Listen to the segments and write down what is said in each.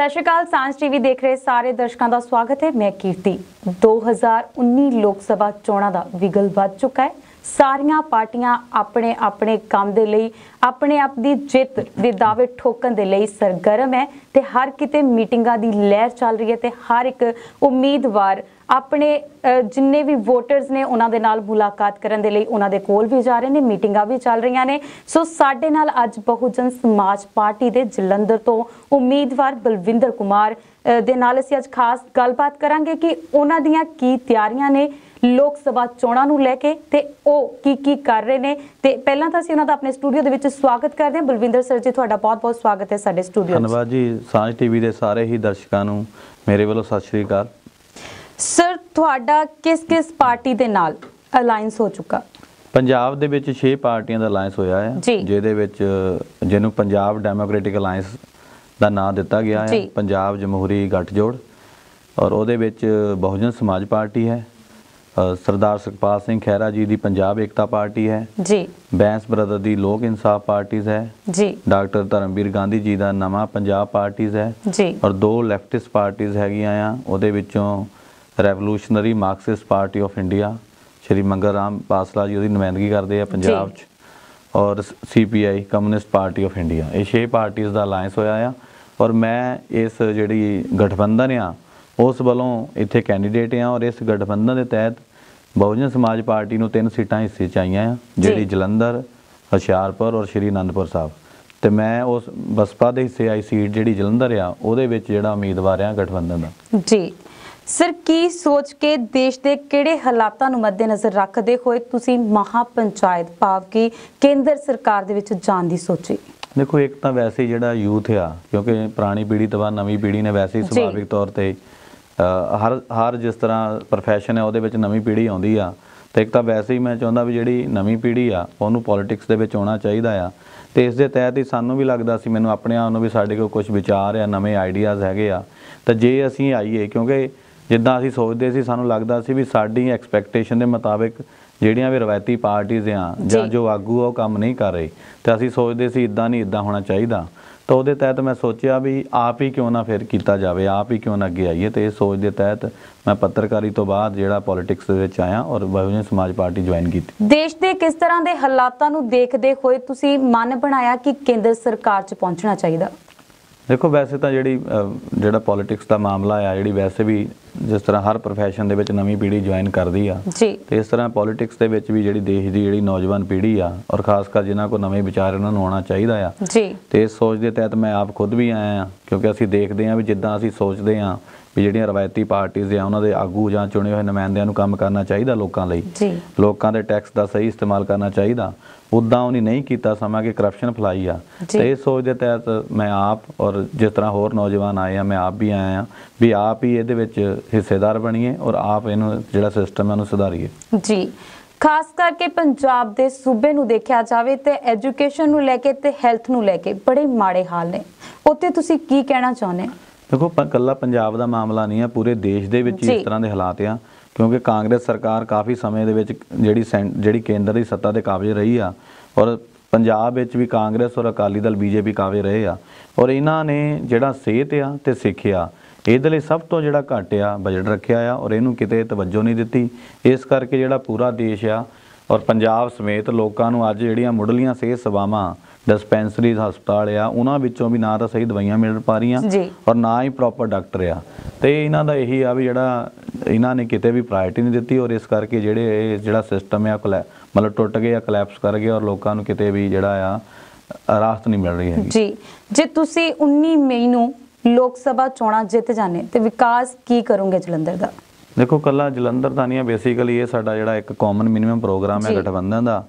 ਸਤਿ ਸ਼੍ਰੀ ਅਕਾਲ ਸਾਂਝ ਟੀਵੀ ਦੇਖ ਰਹੇ ਸਾਰੇ ਦਰਸ਼ਕਾਂ ਦਾ ਸਵਾਗਤ ਹੈ। ਮੈਂ ਕੀਰਤੀ। 2019 ਲੋਕ ਸਭਾ ਚੋਣਾਂ ਦਾ ਵਿਗਲ ਵੱਧ ਚੁੱਕਾ ਹੈ। ਸਾਰੀਆਂ ਪਾਰਟੀਆਂ ਆਪਣੇ ਆਪਣੇ ਕੰਮ ਦੇ ਲਈ, ਆਪਣੇ ਆਪ ਦੀ ਜਿੱਤ ਦੇ ਦਾਅਵੇ ਠੋਕਣ ਦੇ ਲਈ ਸਰਗਰਮ ਹੈ ਤੇ ਹਰ ਕਿਤੇ ਮੀਟਿੰਗਾਂ ਦੀ ਲਹਿਰ ਚੱਲ ਰਹੀ ਹੈ ਤੇ ਹਰ ਇੱਕ ਉਮੀਦਵਾਰ ਆਪਣੇ ਜਿੰਨੇ ਵੀ ਵੋਟਰਸ ਨੇ ਉਹਨਾਂ ਦੇ ਨਾਲ ਮੁਲਾਕਾਤ ਕਰਨ ਦੇ ਲਈ ਉਹਨਾਂ ਦੇ ਕੋਲ ਵੀ ਜਾ ਰਹੇ ਨੇ, ਮੀਟਿੰਗਾਂ ਵੀ ਚੱਲ ਰਹੀਆਂ ਨੇ। ਸੋ ਸਾਡੇ ਨਾਲ ਅੱਜ ਬਹੁਜਨ ਸਮਾਜ ਪਾਰਟੀ ਦੇ ਜਲੰਧਰ ਤੋਂ ਉਮੀਦਵਾਰ ਬਲਵਿੰਦਰ ਕੁਮਾਰ ਦੇ ਨਾਲ ਅਸੀਂ ਅੱਜ ਖਾਸ ਗੱਲਬਾਤ ਕਰਾਂਗੇ ਕਿ ਉਹਨਾਂ ਦੀਆਂ ਕੀ ਤਿਆਰੀਆਂ ਨੇ ਲੋਕ ਸਭਾ ਚੋਣਾਂ ਨੂੰ ਲੈ ਕੇ ਤੇ ਉਹ ਕੀ ਕੀ ਕਰ ਰਹੇ ਨੇ ਤੇ ਪਹਿਲਾਂ ਤਾਂ ਅਸੀਂ ਉਹਨਾਂ ਦਾ ਆਪਣੇ ਸਟੂਡੀਓ ਦੇ ਵਿੱਚ ਸਵਾਗਤ ਕਰਦੇ ਹਾਂ। ਬਲਵਿੰਦਰ ਸਰ ਜੀ ਤੁਹਾਡਾ ਬਹੁਤ-ਬਹੁਤ ਸਵਾਗਤ ਹੈ ਸਾਡੇ ਸਟੂਡੀਓ 'ਚ ਧੰਨਵਾਦ ਜੀ। ਸਾਂਝ ਟੀਵੀ ਦੇ ਸਾਰੇ ਹੀ ਦਰਸ਼ਕਾਂ ਨੂੰ ਮੇਰੇ ਵੱਲੋਂ ਸਤਿ ਸ਼੍ਰੀ ਅਕਾਲ। ਸਰ ਤੁਹਾਡਾ ਕਿਸ ਕਿਸ ਪਾਰਟੀ ਦੇ ਨਾਲ ਅਲਾਈਅੰਸ ਹੋ ਚੁੱਕਾ? ਪੰਜਾਬ ਦੇ ਵਿੱਚ 6 ਪਾਰਟੀਆਂ ਦਾ ਅਲਾਈਅੰਸ ਹੋਇਆ ਹੈ। ਜਿਹਦੇ ਵਿੱਚ ਜਿਹਨੂੰ ਪੰਜਾਬ ਡੈਮੋਕ੍ਰੈਟਿਕ ਅਲਾਈਅੰਸ ਦਾ ਨਾਮ ਦਿੱਤਾ ਗਿਆ ਹੈ। ਪੰਜਾਬ ਜਮਹੂਰੀ ਗੱਠਜੋੜ ਔਰ ਉਹਦੇ ਵਿੱਚ ਬਹੁਜਨ ਸਮਾਜ ਪਾਰਟੀ ਹੈ ਸਰਦਾਰ ਸੁਖਪਾਲ ਸਿੰਘ ਖਹਿਰਾ ਜੀ ਦੀ ਪੰਜਾਬ ਏਕਤਾ ਪਾਰਟੀ ਹੈ। ਜੀ। ਬੈਂਸ ਬ੍ਰਦਰ ਦੀ ਲੋਕ ਇਨਸਾਫ ਪਾਰਟੀਜ਼ ਹੈ। ਜੀ। ਡਾਕਟਰ ਧਰਮਵੀਰ ਗਾਂਧੀ ਜੀ ਦਾ ਨਵਾਂ ਪੰਜਾਬ ਪਾਰਟੀਜ਼ ਹੈ। ਜੀ। ਔਰ ਦੋ ਲੈਫਟਿਸਟ ਪਾਰਟੀਆਂ ਹੈਗੀਆਂ ਆ ਉਹਦੇ ਵਿੱਚੋਂ revolutionary Marxist party of India Shri Mangal Ram Pasla ji ਉਹਦੀ ਨੁਮਾਇੰਦਗੀ ਕਰਦੇ ਆ ਪੰਜਾਬ 'ਚ ਔਰ CPI communist party of India. ਇਹ ਛੇ ਪਾਰਟੀਆਂ ਦਾ ਅਲਾਈਅੰਸ ਹੋਇਆ ਆ ਔਰ ਮੈਂ ਇਸ ਜਿਹੜੀ ਗਠਬੰਧਨ ਆ ਉਸ ਵੱਲੋਂ ਇੱਥੇ ਕੈਂਡੀਡੇਟ ਆ ਔਰ ਇਸ ਗਠਬੰਧਨ ਦੇ ਤਹਿਤ ਬਹੁਜਨ ਸਮਾਜ ਪਾਰਟੀ ਨੂੰ ਤਿੰਨ ਸੀਟਾਂ ਹਿੱਸੇ ਚ ਆਈਆਂ ਆ ਜਿਹੜੀ ਜਲੰਧਰ ਹੁਸ਼ਿਆਰਪੁਰ ਔਰ ਸ਼੍ਰੀ ਅਨੰਦਪੁਰ ਸਾਹਿਬ ਤੇ ਮੈਂ ਉਸ ਬਸਪਾ ਦੇ ਹਿੱਸੇ ਆਈ ਸੀਟ ਜਿਹੜੀ ਜਲੰਧਰ ਆ ਉਹਦੇ ਵਿੱਚ ਜਿਹੜਾ ਉਮੀਦਵਾਰ ਆ ਗਠਬੰਧਨ ਦਾ ਜੀ ਸਰ ਕੀ ਸੋਚ ਕੇ ਦੇਸ਼ ਦੇ ਕਿਹੜੇ ਹਾਲਾਤਾਂ ਨੂੰ ਮੱਦੇਨਜ਼ਰ ਰੱਖਦੇ ਹੋਏ ਤੁਸੀਂ ਮਹਾ ਪੰਚਾਇਤ ਭਾਵ ਕਿ ਕੇਂਦਰ ਸਰਕਾਰ ਦੇ ਵਿੱਚ ਜਾਣ ਦੀ ਸੋਚੀ ਦੇਖੋ ਇੱਕ ਤਾਂ ਵੈਸੇ ਜਿਹੜਾ ਯੂਥ ਆ ਕਿਉਂਕਿ ਪੁਰਾਣੀ ਪੀੜ੍ਹੀ ਤੋਂ ਬਾਅਦ ਨਵੀਂ ਪੀੜ੍ਹੀ ਨੇ ਵੈਸੇ ਹੀ। ਸੁਭਾਵਿਕ ਤੌਰ ਤੇ ਹਰ ਹਰ ਜਿਸ ਤਰ੍ਹਾਂ profession ਹੈ ਉਹਦੇ ਵਿੱਚ ਨਵੀਂ ਪੀੜ੍ਹੀ ਆਉਂਦੀ ਆ। ਤੇ ਇੱਕ ਤਾਂ ਵੈਸੇ ਹੀ ਮੈਂ ਚਾਹੁੰਦਾ ਵੀ ਜਿਹੜੀ ਨਵੀਂ ਪੀੜ੍ਹੀ ਆ ਉਹਨੂੰ ਪੋਲਿਟਿਕਸ ਦੇ ਵਿੱਚ ਆਉਣਾ ਚਾਹੀਦਾ ਆ। ਤੇ ਇਸ ਦੇ ਤਹਿਤ ਹੀ ਸਾਨੂੰ ਵੀ ਲੱਗਦਾ ਸੀ ਮੈਨੂੰ ਆਪਣੇ ਆਪ ਨੂੰ ਵੀ ਸਾਡੇ ਕੋਲ ਕੁਝ ਵਿਚਾਰ ਆ ਨਵੇਂ ਆਈਡੀਆਜ਼ ਹੈਗੇ ਆ। ਤਾਂ ਜੇ ਅਸੀਂ ਆਈਏ ਕਿਉਂਕਿ ਜਿੱਦਾਂ ਅਸੀਂ ਸੋਚਦੇ ਸੀ ਸਾਨੂੰ ਲੱਗਦਾ ਸੀ ਵੀ ਸਾਡੀ ਐਕਸਪੈਕਟੇਸ਼ਨ ਦੇ ਮੁਤਾਬਿਕ ਜਿਹੜੀਆਂ ਵੀ ਰਵਾਇਤੀ ਪਾਰਟੀਆਂ ਆ ਜਾਂ। ਜੀ। ਆਗੂ ਆ ਉਹ ਕੰਮ ਨਹੀਂ ਕਰ ਰਹੇ। ਤੇ ਅਸੀਂ ਸੋਚਦੇ ਸੀ ਇਦਾਂ ਨਹੀਂ ਇਦਾਂ ਹੋਣਾ ਚਾਹੀਦਾ। ਤਾਂ ਉਹਦੇ ਤਹਿਤ ਮੈਂ ਸੋਚਿਆ ਵੀ ਆਪ ਹੀ ਕਿਉਂ ਨਾ ਫਿਰ ਕੀਤਾ ਜਾਵੇ, ਆਪ ਹੀ ਕਿਉਂ ਨਾ ਅੱਗੇ ਆਈਏ ਤੇ ਇਹ ਸੋਚ ਦੇ ਤਹਿਤ ਮੈਂ ਪੱਤਰਕਾਰੀ ਤੋਂ ਬਾਅਦ ਜਿਹੜਾ ਪੋਲਿਟਿਕਸ ਦੇ ਵਿੱਚ ਆਇਆ ਔਰ ਬਹੁਜਨ ਸਮਾਜ ਪਾਰਟੀ ਜੁਆਇਨ ਕੀਤੀ। ਦੇਸ਼ ਦੇ ਕਿਸ ਤਰ੍ਹਾਂ ਦੇ ਹਾਲਾਤਾਂ ਨੂੰ ਦੇਖਦੇ ਹੋਏ ਤੁਸੀਂ ਮਨ ਬਣਾਇਆ ਕਿ ਕੇਂਦਰ ਸਰਕਾਰ 'ਚ ਪਹੁੰਚਣਾ ਚਾਹੀਦਾ? ਦੇਖੋ ਵੈਸੇ ਤਾਂ ਜਿਹੜੀ ਜਿਹੜਾ ਪੋਲਿਟਿਕਸ ਦਾ ਮਾਮਲਾ ਆ ਜਿਹੜੀ ਵੈਸੇ ਵੀ ਜਿਸ ਤਰ੍ਹਾਂ ਹਰ profession ਦੇ ਵਿੱਚ ਨਵੀਂ ਪੀੜ੍ਹੀ ਜੁਆਇਨ ਕਰਦੀ ਆ ਤੇ ਇਸ ਤਰ੍ਹਾਂ ਪੋਲਿਟਿਕਸ ਦੇ ਵਿੱਚ ਵੀ ਜਿਹੜੀ ਦੇਸ਼ ਦੀ ਜਿਹੜੀ ਨੌਜਵਾਨ ਪੀੜ੍ਹੀ ਆ ਔਰ ਖਾਸ ਕਰ ਜਿਨ੍ਹਾਂ ਕੋਲ ਨਵੇਂ ਵਿਚਾਰ ਉਹਨਾਂ ਨੂੰ ਆਉਣਾ ਚਾਹੀਦਾ ਆ ਤੇ ਇਸ ਸੋਚ ਦੇ ਤਹਿਤ ਮੈਂ ਆਪ ਖੁਦ ਵੀ ਆਇਆ ਆ ਕਿਉਂਕਿ ਅਸੀਂ ਦੇਖਦੇ ਆ ਵੀ ਜਿੱਦਾਂ ਅਸੀਂ ਸੋਚਦੇ ਆ ਵੀ ਜਿਹੜੀਆਂ ਰਵਾਇਤੀ ਪਾਰਟੀਆਂ ਆ ਉਹਨਾਂ ਦੇ ਆਗੂ ਜਾਂ ਚੁਣੇ ਹੋਏ ਨੁਮਾਇੰਦਿਆਂ ਨੂੰ ਕੰਮ ਕਰਨਾ ਚਾਹੀਦਾ ਲੋਕਾਂ ਲਈ। ਜੀ। ਲੋਕਾਂ ਦੇ ਟੈਕਸ ਦਾ ਸਹੀ ਇਸਤੇਮਾਲ ਕਰਨਾ ਚਾਹੀਦਾ। ਉਦਾਂ ਉਹਨੇ ਨਹੀਂ ਕੀਤਾ ਸਮਾਂ ਕਿ ਕਰਪਸ਼ਨ ਫਲਾਈ ਆ। ਤੇ ਇਸ ਸੋਚ ਦੇ ਤਹਿਤ ਮੈਂ ਆਪ ਔਰ ਜਿਸ ਤਰ੍ਹਾਂ ਹੋਰ ਨੌਜਵਾਨ ਆਏ ਆ ਮੈਂ ਆਪ ਵੀ ਆਇਆ ਆ ਵੀ ਆਪ ਹੀ ਇਹਦੇ ਵਿੱਚ ਹਿੱਸੇਦਾਰ ਬਣੀਏ ਔਰ ਆਪ ਇਹਨੂੰ ਜਿਹੜਾ ਸਿਸਟਮ ਹੈ ਉਹਨੂੰ ਸੁਧਾਰੀਏ। ਜੀ। ਖਾਸ ਕਰਕੇ ਪੰਜਾਬ ਦੇ ਸੂਬੇ ਨੂੰ ਦੇਖਿਆ ਜਾਵੇ ਤੇ ਐਜੂਕੇਸ਼ਨ ਨੂੰ ਲੈ ਕੇ ਤੇ ਹੈਲਥ ਨੂੰ ਲੈ ਕੇ ਬੜੇ ਮਾੜੇ ਹਾਲ ਨੇ। ਉੱਤੇ ਤੁਸੀਂ ਕੀ ਕਹਿਣਾ ਚਾਹੁੰਦੇ? ਹੋ ਦੇਖੋ ਪ- ਕੱਲਾ ਪੰਜਾਬ ਦਾ ਮਾਮਲਾ ਨਹੀਂ ਹੈ ਪੂਰੇ ਦੇਸ਼ ਦੇ ਵਿੱਚ। ਇਸ ਤਰ੍ਹਾਂ ਦੇ ਹਾਲਾਤ ਆ ਕਿਉਂਕਿ ਕਾਂਗਰਸ ਸਰਕਾਰ ਕਾਫੀ ਸਮੇਂ ਦੇ ਵਿੱਚ ਜਿਹੜੀ ਜਿਹੜੀ ਕੇਂਦਰ ਦੀ ਸੱਤਾ ਦੇ ਕਾਬਜ ਰਹੀ ਆ ਔਰ ਪੰਜਾਬ ਵਿੱਚ ਵੀ ਕਾਂਗਰਸ ਔਰ ਅਕਾਲੀ ਦਲ ਬੀਜੇਪੀ ਕਾਬਜ ਰਹੇ ਆ ਔਰ ਇਹਨਾਂ ਨੇ ਜਿਹੜਾ ਸਿਹਤ ਆ ਤੇ ਸਿੱਖਿਆ ਇਹਦੇ ਲਈ ਸਭ ਤੋਂ ਜਿਹੜਾ ਘੱਟ ਆ ਬਜਟ ਰੱਖਿਆ ਆ ਔਰ ਇਹਨੂੰ ਕਿਤੇ ਤਵੱਜੋ ਨਹੀਂ ਦਿੱਤੀ ਇਸ ਕਰਕੇ ਜਿਹੜਾ ਪੂਰਾ ਦੇਸ਼ ਆ ਔਰ ਪੰਜਾਬ ਸਮੇਤ ਲੋਕਾਂ ਨੂੰ ਅੱਜ ਜਿਹੜੀਆਂ ਮੁੱਢਲੀਆਂ ਸਿਹਤ ਸੇਵਾਵਾਂ ਡਿਸਪੈਂਸਰੀਜ਼ ਹਸਪਤਾਲ ਆ ਉਹਨਾਂ ਵਿੱਚੋਂ ਵੀ ਨਾ ਤਾਂ ਸਹੀ ਦਵਾਈਆਂ ਮਿਲ ਪਾ ਰਹੀਆਂ। ਔਰ ਨਾ ਹੀ ਪ੍ਰੋਪਰ ਡਾਕਟਰ ਆ। ਤੇ ਇਹਨਾਂ ਦਾ ਇਹੀ ਆ ਵੀ ਜਿਹੜਾ ਇਹਨਾਂ ਨੇ ਕਿਤੇ ਵੀ ਪ੍ਰਾਇੋਰਟੀ ਨਹੀਂ ਦਿੱਤੀ ਔਰ ਇਸ ਕਰਕੇ ਜਿਹੜੇ ਇਹ ਜਿਹੜਾ ਸਿਸਟਮ ਆ ਕੋਲੈ ਮਤਲਬ ਟੁੱਟ ਗਿਆ ਕਲੈਪਸ ਕਰ ਗਿਆ ਔਰ ਲੋਕਾਂ ਨੂੰ ਕਿਤੇ ਵੀ ਜਿਹੜਾ ਆ ਰਾਹਤ ਨਹੀਂ ਮਿਲ ਰਹੀ ਹੈਗੀ। ਜੀ। ਜੇ ਤੁਸੀਂ 19 ਮਈ ਨੂੰ ਲੋਕ ਸਭਾ ਚੋਣਾਂ ਜਿੱਤ ਜਾਂਦੇ ਤੇ ਵਿਕਾਸ ਕੀ ਕਰੋਗੇ ਜਲੰਧਰ ਦਾ? ਦੇਖੋ ਕੱਲਾ ਜਲੰਧਰ ਦਾ ਨਹੀਂ ਬੇਸਿਕਲੀ ਇਹ ਸਾਡਾ ਜਿਹੜਾ ਇੱਕ ਕਾਮਨ ਮਿਨੀਮਮ ਪ੍ਰੋਗਰਾਮ ਹੈ। ਗਠਬੰਧਨ ਦਾ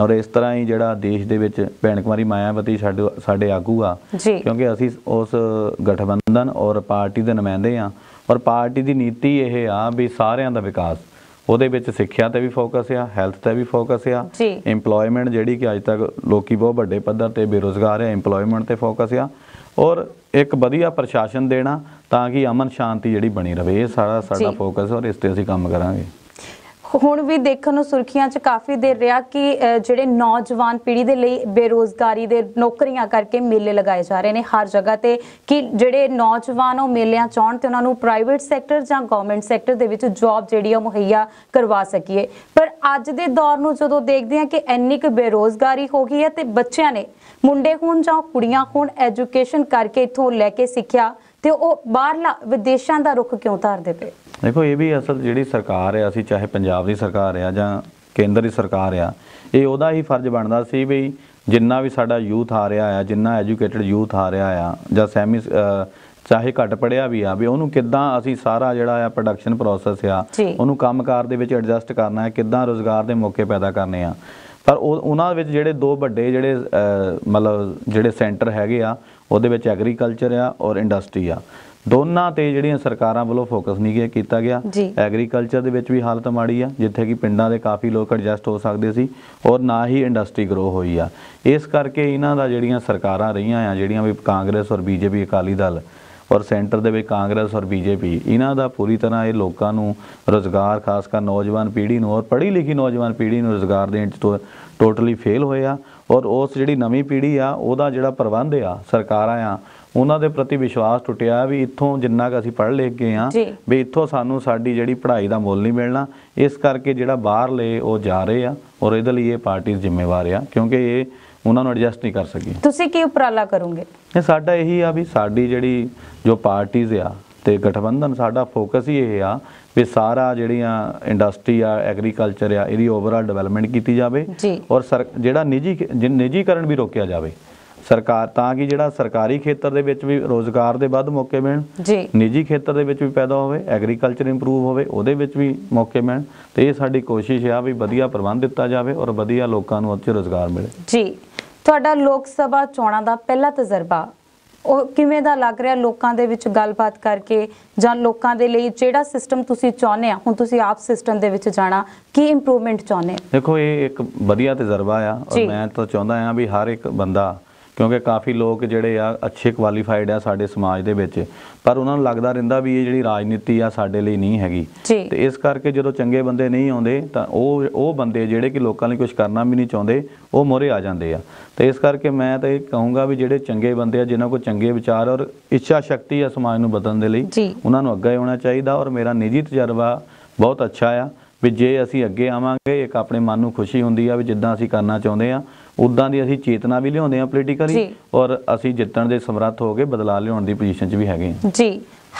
ਔਰ ਇਸ ਤਰ੍ਹਾਂ ਹੀ ਜਿਹੜਾ ਦੇਸ਼ ਦੇ ਵਿੱਚ ਭੈਣ ਕੁਮਾਰੀ ਮਾਇਆਵਤੀ ਸਾਡੇ ਸਾਡੇ ਆਗੂ ਆ। ਕਿਉਂਕਿ ਅਸੀਂ ਉਸ ਗਠਬੰਧਨ ਔਰ ਪਾਰਟੀ ਦੇ ਨੁਮਾਇੰਦੇ ਆ ਔਰ ਪਾਰਟੀ ਦੀ ਨੀਤੀ ਇਹ ਆ ਵੀ ਸਾਰਿਆਂ ਦਾ ਵਿਕਾਸ ਉਹਦੇ ਵਿੱਚ ਸਿੱਖਿਆ ਤੇ ਵੀ ਫੋਕਸ ਆ ਹੈਲਥ ਤੇ ਵੀ ਫੋਕਸ ਆ। EMPLOYMENT ਜਿਹੜੀ ਕਿ ਅੱਜ ਤੱਕ ਲੋਕੀ ਬਹੁਤ ਵੱਡੇ ਪੱਧਰ ਤੇ ਬੇਰੋਜ਼ਗਾਰ ਆ EMPLOYMENT ਤੇ ਫੋਕਸ ਆ ਔਰ ਇੱਕ ਵਧੀਆ ਪ੍ਰਸ਼ਾਸਨ ਦੇਣਾ ਤਾਂ ਕਿ ਅਮਨ ਸ਼ਾਂਤੀ ਜਿਹੜੀ ਬਣੀ ਰਵੇ ਇਹ ਸਾਰਾ ਸਾਡਾ। ਫੋਕਸ ਔਰ ਇਸ ਤੇ ਅਸੀਂ ਕੰਮ ਕਰਾਂਗੇ ਹੁਣ ਵੀ ਦੇਖਣ ਨੂੰ ਸੁਰਖੀਆਂ 'ਚ ਕਾਫੀ ਦੇਰ ਰਿਹਾ ਕਿ ਜਿਹੜੇ ਨੌਜਵਾਨ ਪੀੜ੍ਹੀ ਦੇ ਲਈ ਬੇਰੋਜ਼ਗਾਰੀ ਦੇ ਨੌਕਰੀਆਂ ਕਰਕੇ ਮੇਲੇ ਲਗਾਏ ਜਾ ਰਹੇ ਨੇ ਹਰ ਜਗ੍ਹਾ ਤੇ ਕਿ ਜਿਹੜੇ ਨੌਜਵਾਨ ਉਹ ਮੇਲਿਆਂ 'ਚ ਆਉਣ ਤੇ ਉਹਨਾਂ ਨੂੰ ਪ੍ਰਾਈਵੇਟ ਸੈਕਟਰ ਜਾਂ ਗਵਰਨਮੈਂਟ ਸੈਕਟਰ ਦੇ ਵਿੱਚ ਜੌਬ ਜਿਹੜੀ ਆ ਮੁਹੱਈਆ ਕਰਵਾ ਸਕੀਏ ਪਰ ਅੱਜ ਦੇ ਦੌਰ ਨੂੰ ਜਦੋਂ ਦੇਖਦੇ ਹਾਂ ਕਿ ਇੰਨੀ ਕੁ ਬੇਰੋਜ਼ਗਾਰੀ ਹੋ ਗਈ ਹੈ ਤੇ ਬੱਚਿਆਂ ਨੇ ਮੁੰਡੇ ਹੋਣ ਜਾਂ ਕੁੜੀਆਂ ਹੋਣ ਐਜੂਕੇਸ਼ਨ ਕਰਕੇ ਇੱਥੋਂ ਲੈ ਕੇ ਸਿੱਖਿਆ ਤੇ ਉਹ ਬਾਹਰਲਾ ਵਿਦੇਸ਼ਾਂ ਦਾ ਰੁਖ ਕਿਉਂ ਧਾਰਦੇ ਪਏ ਦੇਖੋ ਇਹ ਵੀ ਅਸਲ ਜਿਹੜੀ ਸਰਕਾਰ ਹੈ ਅਸੀਂ ਚਾਹੇ ਪੰਜਾਬ ਦੀ ਸਰਕਾਰ ਆ ਜਾਂ ਕੇਂਦਰ ਦੀ ਸਰਕਾਰ ਆ ਇਹ ਉਹਦਾ ਹੀ ਫਰਜ਼ ਬਣਦਾ ਸੀ ਵੀ ਜਿੰਨਾ ਵੀ ਸਾਡਾ ਯੂਥ ਆ ਰਿਹਾ ਆ ਜਿੰਨਾ ਐਜੂਕੇਟਡ ਯੂਥ ਆ ਰਿਹਾ ਆ ਜਾਂ ਸੈਮੀ ਚਾਹੇ ਘੱਟ ਪੜਿਆ ਵੀ ਆ ਵੀ ਉਹਨੂੰ ਕਿੱਦਾਂ ਅਸੀਂ ਸਾਰਾ ਜਿਹੜਾ ਆ ਪ੍ਰੋਡਕਸ਼ਨ ਪ੍ਰੋਸੈਸ ਆ। ਉਹਨੂੰ ਕੰਮਕਾਰ ਦੇ ਵਿੱਚ ਐਡਜਸਟ ਕਰਨਾ ਹੈ ਕਿੱਦਾਂ ਰੋਜ਼ਗਾਰ ਦੇ ਮੌਕੇ ਪੈਦਾ ਕਰਨੇ ਆ ਪਰ ਉਹ ਉਹਨਾਂ ਵਿੱਚ ਜਿਹੜੇ ਦੋ ਵੱਡੇ ਜਿਹੜੇ ਮਤਲਬ ਜਿਹੜੇ ਸੈਂਟਰ ਹੈਗੇ ਆ ਉਹਦੇ ਵਿੱਚ ਐਗਰੀਕਲਚਰ ਆ ਔਰ ਇੰਡਸਟਰੀ ਆ। ਦੋਨਾਂ ਤੇ ਜਿਹੜੀਆਂ ਸਰਕਾਰਾਂ ਵੱਲੋਂ ਫੋਕਸ ਨਹੀਂ ਕੀਤਾ ਗਿਆ। ਐਗਰੀਕਲਚਰ ਦੇ ਵਿੱਚ ਵੀ ਹਾਲਤ ਮਾੜੀ ਆ ਜਿੱਥੇ ਕਿ ਪਿੰਡਾਂ ਦੇ ਕਾਫੀ ਲੋਕ ਐਡਜਸਟ ਹੋ ਸਕਦੇ ਸੀ ਔਰ ਨਾ ਹੀ ਇੰਡਸਟਰੀ ਗਰੋ ਹੋਈ ਆ। ਇਸ ਕਰਕੇ ਇਹਨਾਂ ਦਾ ਜਿਹੜੀਆਂ ਸਰਕਾਰਾਂ ਰਹੀਆਂ ਆ ਜਿਹੜੀਆਂ ਵੀ ਕਾਂਗਰਸ ਔਰ ਬੀਜੇਪੀ ਅਕਾਲੀ ਦਲ ਔਰ ਸੈਂਟਰ ਦੇ ਵਿੱਚ ਕਾਂਗਰਸ ਔਰ ਬੀਜੇਪੀ ਇਹਨਾਂ ਦਾ ਪੂਰੀ ਤਰ੍ਹਾਂ ਇਹ ਲੋਕਾਂ ਨੂੰ ਰੋਜ਼ਗਾਰ ਖਾਸ ਕਰ ਨੌਜਵਾਨ ਪੀੜ੍ਹੀ ਨੂੰ ਔਰ ਪੜ੍ਹੀ ਲਿਖੀ ਨੌਜਵਾਨ ਪੀੜ੍ਹੀ ਨੂੰ ਰੋਜ਼ਗਾਰ ਦੇਣ ਚ ਟੋਟਲੀ ਫੇਲ ਹੋਏ ਆ। ਔਰ ਉਸ ਜਿਹੜੀ ਨਵੀਂ ਪੀੜ੍ਹੀ ਆ ਉਹਦਾ ਜਿਹੜਾ ਪ੍ਰਬੰਧ ਆ ਸਰਕਾਰਾਂ ਆ ਉਹਨਾਂ ਦੇ ਪ੍ਰਤੀ ਵਿਸ਼ਵਾਸ ਟੁੱਟਿਆ ਵੀ ਇੱਥੋਂ ਜਿੰਨਾ ਕੁ ਅਸੀਂ ਪੜ੍ਹ ਲਿਖ ਗਏ ਆ। ਵੀ ਇੱਥੋਂ ਸਾਨੂੰ ਸਾਡੀ ਜਿਹੜੀ ਪੜ੍ਹਾਈ ਦਾ ਮੁੱਲ ਨਹੀਂ ਮਿਲਣਾ। ਇਸ ਕਰਕੇ ਜਿਹੜਾ ਬਾਹਰਲੇ ਉਹ ਜਾ ਰਹੇ ਆ ਔਰ ਇਹਦੇ ਲਈ ਇਹ ਪਾਰਟੀ ਜ਼ਿੰਮੇਵਾਰ ਆ ਕਿਉਂਕਿ ਇਹ ਉਹਨਾਂ ਨੂੰ ਐਡਜਸਟ ਨਹੀਂ ਕਰ ਸਕੀ ਤੁਸੀਂ ਕੀ ਉਪਰਾਲਾ ਕਰੋਗੇ? ਇਹ ਸਾਡਾ ਇਹੀ ਆ ਵੀ ਸਾਡੀ ਜਿਹੜੀ ਜੋ ਪਾਰਟੀਆਂ ਆ ਤੇ ਗਠਬੰਧਨ ਸਾਡਾ ਫੋਕਸ ਹੀ ਇਹ ਆ ਵੀ ਸਾਰਾ ਜਿਹੜੀਆਂ ਇੰਡਸਟਰੀ ਆ ਐਗਰੀਕਲਚਰ ਆ ਇਹਦੀ ਓਵਰਆਲ ਡਿਵੈਲਪਮੈਂਟ ਕੀਤੀ ਜਾਵੇ। ਔਰ ਜਿਹੜਾ ਨਿੱਜੀ ਨਿੱਜੀਕਰਨ ਵੀ ਰੋਕਿਆ ਜਾਵੇ। ਸਰਕਾਰ ਤਾਂ ਕਿ ਜਿਹੜਾ ਸਰਕਾਰੀ ਖੇਤਰ ਦੇ ਵਿੱਚ ਵੀ ਰੋਜ਼ਗਾਰ ਦੇ ਵੱਧ ਮੌਕੇ ਮਿਲਣ ਨਿੱਜੀ ਖੇਤਰ ਦੇ ਵਿੱਚ ਵੀ ਪੈਦਾ ਹੋਵੇ ਐਗਰੀਕਲਚਰ ਇੰਪਰੂਵ ਹੋਵੇ ਉਹਦੇ ਵਿੱਚ ਵੀ ਮੌਕੇ ਮਿਲਣ ਤੇ ਇਹ ਸਾਡੀ ਕੋਸ਼ਿਸ਼ ਆ ਵੀ ਵਧੀਆ ਪ੍ਰਬੰਧ ਦਿੱਤਾ ਜਾਵੇ ਔਰ ਵਧੀਆ ਲੋਕਾਂ ਨੂੰ ਉੱਚ ਰੋਜ਼ਗਾਰ ਮਿਲੇ। ਜੀ। ਤੁਹਾਡਾ ਲੋਕ ਸਭਾ ਚੋਣਾਂ ਦਾ ਪਹਿਲਾ ਤਜਰਬਾ ਉਹ ਕਿਵੇਂ ਦਾ ਲੱਗ ਰਿਹਾ ਲੋਕਾਂ ਦੇ ਵਿੱਚ ਗੱਲਬਾਤ ਕਰਕੇ ਜਾਂ ਲੋਕਾਂ ਦੇ ਲਈ ਜਿਹੜਾ ਸਿਸਟਮ ਤੁਸੀਂ ਚਾਹੁੰਦੇ ਆ ਹੁਣ ਤੁਸੀਂ ਆਪ ਸਿਸਟਮ ਦੇ ਵਿੱਚ ਜਾਣਾ ਕੀ ਇੰਪਰੂਵਮੈਂਟ ਚਾਹੁੰਦੇ ਦੇਖੋ ਇਹ ਇੱਕ ਵਧੀਆ ਤਜਰਬਾ ਆ। ਔਰ ਮੈਂ ਤਾਂ ਚਾਹੁੰਦਾ ਆ ਵੀ ਹਰ ਇੱਕ ਬੰਦਾ ਕਿਉਂਕਿ ਕਾਫੀ ਲੋਕ ਜਿਹੜੇ ਆ ਅੱਛੇ ਕੁਆਲੀਫਾਈਡ ਆ ਸਾਡੇ ਸਮਾਜ ਦੇ ਵਿੱਚ ਪਰ ਉਹਨਾਂ ਨੂੰ ਲੱਗਦਾ ਰਹਿੰਦਾ ਵੀ ਇਹ ਜਿਹੜੀ ਰਾਜਨੀਤੀ ਆ ਸਾਡੇ ਲਈ ਨਹੀਂ ਹੈਗੀ। ਤੇ ਇਸ ਕਰਕੇ ਜਦੋਂ ਚੰਗੇ ਬੰਦੇ ਨਹੀਂ ਆਉਂਦੇ ਤਾਂ ਉਹ ਉਹ ਬੰਦੇ ਜਿਹੜੇ ਕਿ ਲੋਕਾਂ ਲਈ ਕੁਝ ਕਰਨਾ ਵੀ ਨਹੀਂ ਚਾਹੁੰਦੇ ਉਹ ਮੋਰੇ ਆ ਜਾਂਦੇ ਆ ਤੇ ਇਸ ਕਰਕੇ ਮੈਂ ਤਾਂ ਇਹ ਕਹੂੰਗਾ ਵੀ ਜਿਹੜੇ ਚੰਗੇ ਬੰਦੇ ਆ ਜਿਨ੍ਹਾਂ ਕੋਲ ਚੰਗੇ ਵਿਚਾਰ ਔਰ ਇੱਛਾ ਸ਼ਕਤੀ ਆ ਸਮਾਜ ਨੂੰ ਬਦਲਣ ਦੇ ਲਈ। ਉਹਨਾਂ ਨੂੰ ਅੱਗੇ ਆਉਣਾ ਚਾਹੀਦਾ ਔਰ ਮੇਰਾ ਨਿੱਜੀ ਤਜਰਬਾ ਬਹੁਤ ਅੱਛਾ ਆ ਵੀ ਜੇ ਅਸੀਂ ਅੱਗੇ ਆਵਾਂਗੇ ਇੱਕ ਆਪਣੇ ਮਨ ਨੂੰ ਖੁਸ਼ੀ ਹੁੰਦੀ ਆ ਵੀ ਜਿੱਦਾਂ ਅਸੀਂ ਕਰਨਾ ਚਾਹੁੰਦੇ ਆ ਉਦਾਂ ਦੀ ਅਸੀਂ ਚੇਤਨਾ ਵੀ ਲਿਆਉਂਦੇ ਆ ਪੋਲੀਟੀਕਲੀ। ਔਰ ਅਸੀਂ ਜਿੱਤਣ ਦੇ ਸਮਰੱਥ ਹੋ ਕੇ ਬਦਲਾਅ ਲਿਆਉਣ ਦੀ ਪੋਜੀਸ਼ਨ 'ਚ ਵੀ ਹੈਗੇ ਆ ਜੀ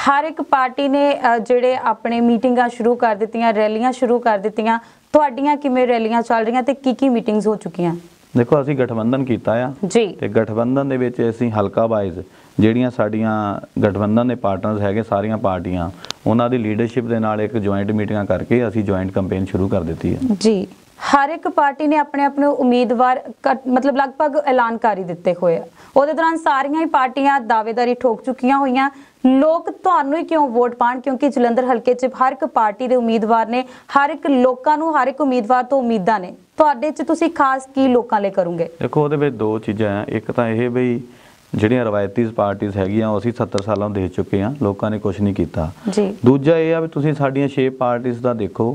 ਹਰ ਇੱਕ ਪਾਰਟੀ ਨੇ ਜਿਹੜੇ ਆਪਣੇ ਮੀਟਿੰਗਾਂ ਸ਼ੁਰੂ ਕਰ ਦਿੱਤੀਆਂ ਰੈਲੀਆਂ ਸ਼ੁਰੂ ਕਰ ਦਿੱਤੀਆਂ ਤੁਹਾਡੀਆਂ ਕਿਵੇਂ ਰੈਲੀਆਂ ਚੱਲ ਰਹੀਆਂ ਤੇ ਕੀ ਕੀ ਮੀਟਿੰਗਸ ਹੋ ਚੁੱਕੀਆਂ? ਦੇਖੋ ਅਸੀਂ ਗਠਬੰਧਨ ਕੀਤਾ ਆ ਜੀ। ਤੇ ਗਠਬੰਧਨ ਦੇ ਵਿੱਚ ਅਸੀਂ ਹਲਕਾ ਵਾਈਜ਼ ਜਿਹੜੀਆਂ ਸਾਡੀਆਂ ਗਠਬੰਧਨ ਦੇ ਪਾਰਟਨਰਸ ਹੈਗੇ ਸਾਰੀਆਂ ਪਾਰਟੀਆਂ ਉਹਨਾਂ ਦੀ ਲੀਡਰਸ਼ਿਪ ਦੇ ਨਾਲ ਇੱਕ ਜੁਆਇੰਟ ਮੀਟਿੰਗਾਂ ਕਰਕੇ ਅਸੀਂ ਜੁਆਇੰਟ ਕੈਂਪੇਨ ਸ਼ੁਰੂ ਕਰ ਦਿੱਤੀ ਹੈ। ਜੀ। ਹਰ ਇੱਕ ਪਾਰਟੀ ਨੇ ਆਪਣੇ ਆਪਣੇ ਉਮੀਦਵਾਰ ਮਤਲਬ ਲਗਭਗ ਐਲਾਨ ਕਰ ਹੀ ਦਿੱਤੇ ਹੋਏ ਆ। ਉਹਦੇ ਦੌਰਾਨ ਸਾਰੀਆਂ ਹੀ ਪਾਰਟੀਆਂ ਦਾਅਵੇਦਾਰੀ ਠੋਕ ਚੁੱਕੀਆਂ ਹੋਈਆਂ। ਲੋਕ ਤੁਹਾਨੂੰ ਹੀ ਕਿਉਂ ਵੋਟ ਪਾਣ ਕਿਉਂਕਿ ਜਲੰਧਰ ਹਲਕੇ 'ਚ ਹਰ ਇੱਕ ਪਾਰਟੀ ਦੇ ਉਮੀਦਵਾਰ ਨੇ ਹਰ ਇੱਕ ਲੋਕਾਂ ਨੂੰ ਹਰ ਇੱਕ ਉਮੀਦਵਾਰ ਤੋਂ ਉਮੀਦਾਂ ਨੇ। ਤੁਹਾਡੇ 'ਚ ਤੁਸੀਂ ਖਾਸ ਕੀ ਲੋਕਾਂ ਲਈ ਕਰੋਗੇ? ਦੇਖੋ ਉਹਦੇ ਵਿੱਚ ਦੋ ਚੀਜ਼ਾਂ ਆ। ਇੱਕ ਤਾਂ ਇਹ ਬਈ ਜਿਹੜੀਆਂ ਰਵਾਇਤੀ ਪਾਰਟੀਆਂ ਹੈਗੀਆਂ ਉਹ ਅਸੀਂ 70 ਸਾਲਾਂ ਦੇਖ ਚੁੱਕੇ ਆ ਲੋਕਾਂ ਨੇ ਕੁਝ ਨਹੀਂ ਕੀਤਾ। ਜੀ। ਦੂਜਾ ਇਹ ਆ ਵੀ ਤੁਸੀਂ ਸਾਡੀਆਂ 6 ਪਾਰਟੀਆਂ ਦਾ ਦੇਖੋ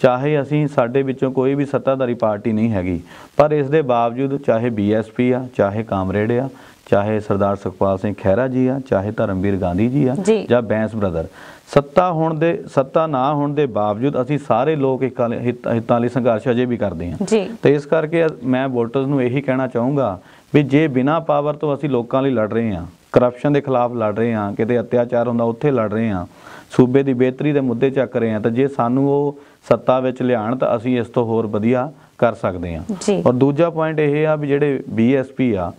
ਚਾਹੇ ਅਸੀਂ ਸਾਡੇ ਵਿੱਚੋਂ ਕੋਈ ਵੀ ਸੱਤਾਧਾਰੀ ਪਾਰਟੀ ਨਹੀਂ ਹੈਗੀ ਪਰ ਇਸ ਦੇ ਬਾਵਜੂਦ ਚਾਹੇ ਬੀਐਸਪੀ ਆ ਚਾਹੇ ਕਾਮਰੇਡ ਆ ਚਾਹੇ ਸਰਦਾਰ ਸੁਖਪਾਲ ਸਿੰਘ ਖਹਿਰਾ ਜੀ ਆ ਚਾਹੇ ਧਰਮਵੀਰ ਗਾਂਧੀ ਜੀ ਆ ਜੀ। ਬੈਂਸ ਬ੍ਰਦਰ ਸੱਤਾ ਹੋਣ ਦੇ ਸੱਤਾ ਨਾ ਹੋਣ ਦੇ ਬਾਵਜੂਦ ਅਸੀਂ ਸਾਰੇ ਲੋਕ ਇੱਕ ਹਿੱਤ- ਲਈ ਸੰਘਰਸ਼ ਅਜੇ ਵੀ ਕਰਦੇ ਹਾਂ ਤੇ ਇਸ ਕਰਕੇ ਮੈਂ ਵੋਟਰਸ ਨੂੰ ਇਹੀ ਕਹਿਣਾ ਚਾਹੂੰਗਾ ਵੀ ਜੇ ਬਿਨਾਂ ਪਾਵਰ ਤੋਂ ਅਸੀਂ ਲੋਕਾਂ ਲਈ ਲੜ ਰਹੇ ਹਾਂ ਕਰਪਸ਼ਨ ਦੇ ਖਿਲਾਫ ਲੜ ਰਹੇ ਹਾਂ ਕਿਤੇ ਅਤਿਆਚਾਰ ਹੁੰਦਾ ਉੱਥੇ ਲੜ ਰਹੇ ਹਾਂ ਸੂਬੇ ਦੀ ਬਿਹਤਰੀ ਦੇ ਮੁੱਦੇ ਚੱਕ ਰਹੇ ਹਾਂ ਤਾਂ ਜੇ ਸਾਨੂੰ ਉਹ ਸੱਤਾ ਵਿੱਚ ਲਿਆਣ ਤਾਂ ਅਸੀਂ ਇਸ ਤੋਂ ਹੋਰ ਵਧੀਆ ਕਰ ਸਕਦੇ ਜੀ। ਔਰ ਦੂਜਾ ਪੁਆਇੰਟ ਇਹ ਆ ਵੀ ਜਿਹੜੇ ਬੀਐਸਪੀ ਆ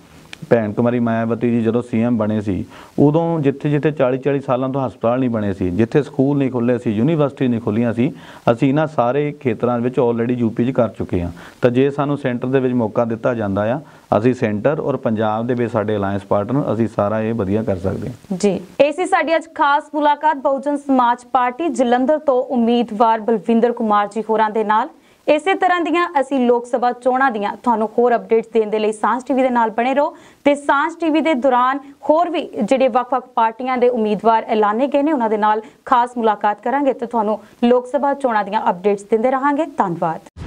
ਭੈਣ ਕੁਮਾਰੀ ਮਾਇਆਵਤੀ ਜੀ ਜਦੋਂ ਸੀਐਮ ਬਣੇ ਸੀ, ਉਦੋਂ ਜਿੱਥੇ ਜਿੱਥੇ 40 40 ਸਾਲਾਂ ਤੋਂ ਹਸਪਤਾਲ ਨਹੀਂ ਬਣੇ ਸੀ, ਜਿੱਥੇ ਸਕੂਲ ਨਹੀਂ ਖੁੱਲੇ ਸੀ, ਯੂਨੀਵਰਸਿਟੀ ਨਹੀਂ ਖੁੱਲੀਆਂ ਸੀ, ਅਸੀਂ ਇਹਨਾਂ ਸਾਰੇ ਖੇਤਰਾਂ ਵਿੱਚ ਆਲਰੇਡੀ ਯੂਪੀ 'ਚ ਕਰ ਚੁੱਕੇ ਹਾਂ। ਤਾਂ ਜੇ ਸਾਨੂੰ ਸੈਂਟਰ ਦੇ ਵਿੱਚ ਮੌਕਾ ਦਿੱਤਾ ਜਾਂਦਾ ਆ, ਅਸੀਂ ਸੈਂਟਰ ਔਰ ਪੰਜਾਬ ਦੇ ਵਿੱਚ ਸਾਡੇ ਅਲਾਈਅੰਸ ਪਾਰਟਨਰ ਅਸੀਂ ਸਾਰਾ ਇਹ ਵਧੀਆ ਕਰ ਸਕਦੇ ਹਾਂ। ਜੀ, ਇਹ ਸੀ ਸਾਡੀ ਅੱਜ ਖਾਸ ਮੁਲਾਕਾਤ, ਬਹੁਜਨ ਸਮਾਜ ਪਾਰਟੀ ਜਲੰਧਰ ਤੋਂ ਉਮੀਦਵਾਰ ਬਲਵਿੰਦਰ ਕੁਮਾਰ ਜੀ ਹੋਰਾਂ ਦੇ ਨਾਲ। ਇਸੇ ਤਰ੍ਹਾਂ ਦੀਆਂ ਅਸੀਂ ਲੋਕ ਸਭਾ ਚੋਣਾਂ ਦੀਆਂ ਤੁਹਾਨੂੰ ਹੋਰ ਅਪਡੇਟਸ ਦੇਣ ਦੇ ਲਈ ਸਾਂਝ ਟੀਵੀ ਦੇ ਨਾਲ ਬਣੇ ਰਹੋ ਤੇ ਸਾਂਝ ਟੀਵੀ ਦੇ ਦੌਰਾਨ ਹੋਰ ਵੀ ਜਿਹੜੇ ਵੱਖ-ਵੱਖ ਪਾਰਟੀਆਂ ਦੇ ਉਮੀਦਵਾਰ ਐਲਾਨੇ ਗਏ ਨੇ, ਉਹਨਾਂ ਦੇ ਨਾਲ ਖਾਸ ਮੁਲਾਕਾਤ ਕਰਾਂਗੇ ਤੇ ਤੁਹਾਨੂੰ ਲੋਕ ਸਭਾ ਚੋਣਾਂ ਦੀਆਂ ਅਪਡੇਟਸ ਦਿੰਦੇ ਰਹਾਂਗੇ। ਧੰਨਵਾਦ।